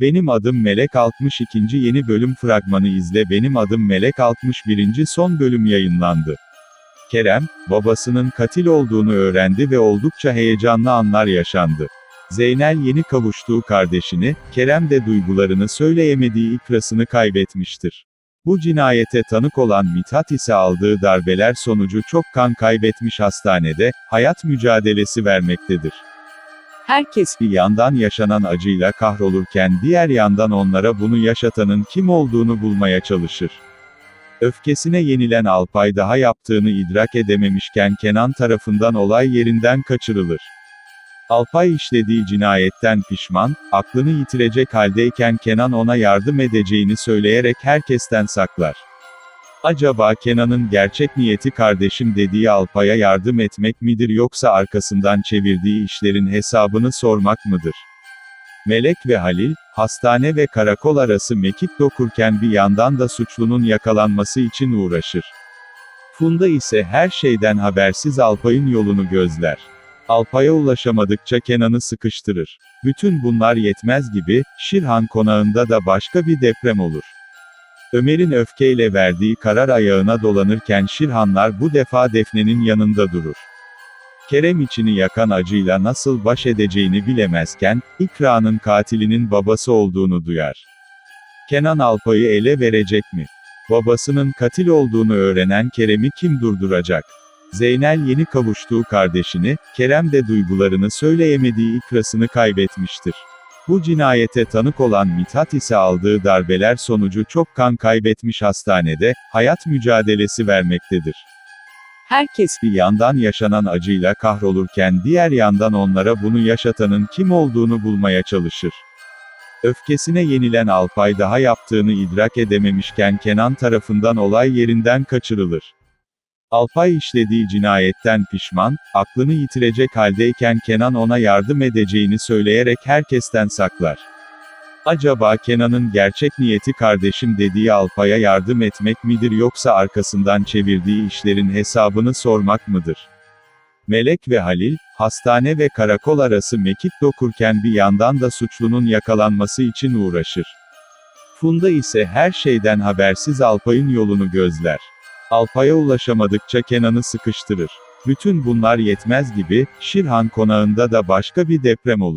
Benim adım Melek 62. yeni bölüm fragmanı izle Benim adım Melek 61. son bölüm yayınlandı. Kerem, babasının katil olduğunu öğrendi ve oldukça heyecanlı anlar yaşandı. Zeynel yeni kavuştuğu kardeşini, Kerem de duygularını söyleyemediği ikrasını kaybetmiştir. Bu cinayete tanık olan Mithat ise aldığı darbeler sonucu çok kan kaybetmiş hastanede, hayat mücadelesi vermektedir. Herkes bir yandan yaşanan acıyla kahrolurken diğer yandan onlara bunu yaşatanın kim olduğunu bulmaya çalışır. Öfkesine yenilen Alpay daha yaptığını idrak edememişken Kenan tarafından olay yerinden kaçırılır. Alpay işlediği cinayetten pişman, aklını yitirecek haldeyken Kenan ona yardım edeceğini söyleyerek herkesten saklar. Acaba Kenan'ın gerçek niyeti kardeşim dediği Alpay'a yardım etmek midir yoksa arkasından çevirdiği işlerin hesabını sormak mıdır? Melek ve Halil, hastane ve karakol arası mekik dokurken bir yandan da suçlunun yakalanması için uğraşır. Funda ise her şeyden habersiz Alpay'ın yolunu gözler. Alpay'a ulaşamadıkça Kenan'ı sıkıştırır. Bütün bunlar yetmez gibi, Şirhan konağında da başka bir deprem olur. Ömer'in öfkeyle verdiği karar ayağına dolanırken Şirhanlar bu defa Defne'nin yanında durur. Kerem içini yakan acıyla nasıl baş edeceğini bilemezken, İkra'nın katilinin babası olduğunu duyar. Kenan Alpay'ı ele verecek mi? Babasının katil olduğunu öğrenen Kerem'i kim durduracak? Zeynel yeni kavuştuğu kardeşini, Kerem de duygularını söyleyemediği ikrasını kaybetmiştir. Bu cinayete tanık olan Mithat ise aldığı darbeler sonucu çok kan kaybetmiş hastanede, hayat mücadelesi vermektedir. Herkes bir yandan yaşanan acıyla kahrolurken diğer yandan onlara bunu yaşatanın kim olduğunu bulmaya çalışır. Öfkesine yenilen Alpay daha yaptığını idrak edememişken Kenan tarafından olay yerinden kaçırılır. Alpay işlediği cinayetten pişman, aklını yitirecek haldeyken Kenan ona yardım edeceğini söyleyerek herkesten saklar. Acaba Kenan'ın gerçek niyeti kardeşim dediği Alpay'a yardım etmek midir yoksa arkasından çevirdiği işlerin hesabını sormak mıdır? Melek ve Halil, hastane ve karakol arası mekik dokurken bir yandan da suçlunun yakalanması için uğraşır. Funda ise her şeyden habersiz Alpay'ın yolunu gözler. Alpay'a ulaşamadıkça Kenan'ı sıkıştırır. Bütün bunlar yetmez gibi, Şirhan konağında da başka bir deprem olur.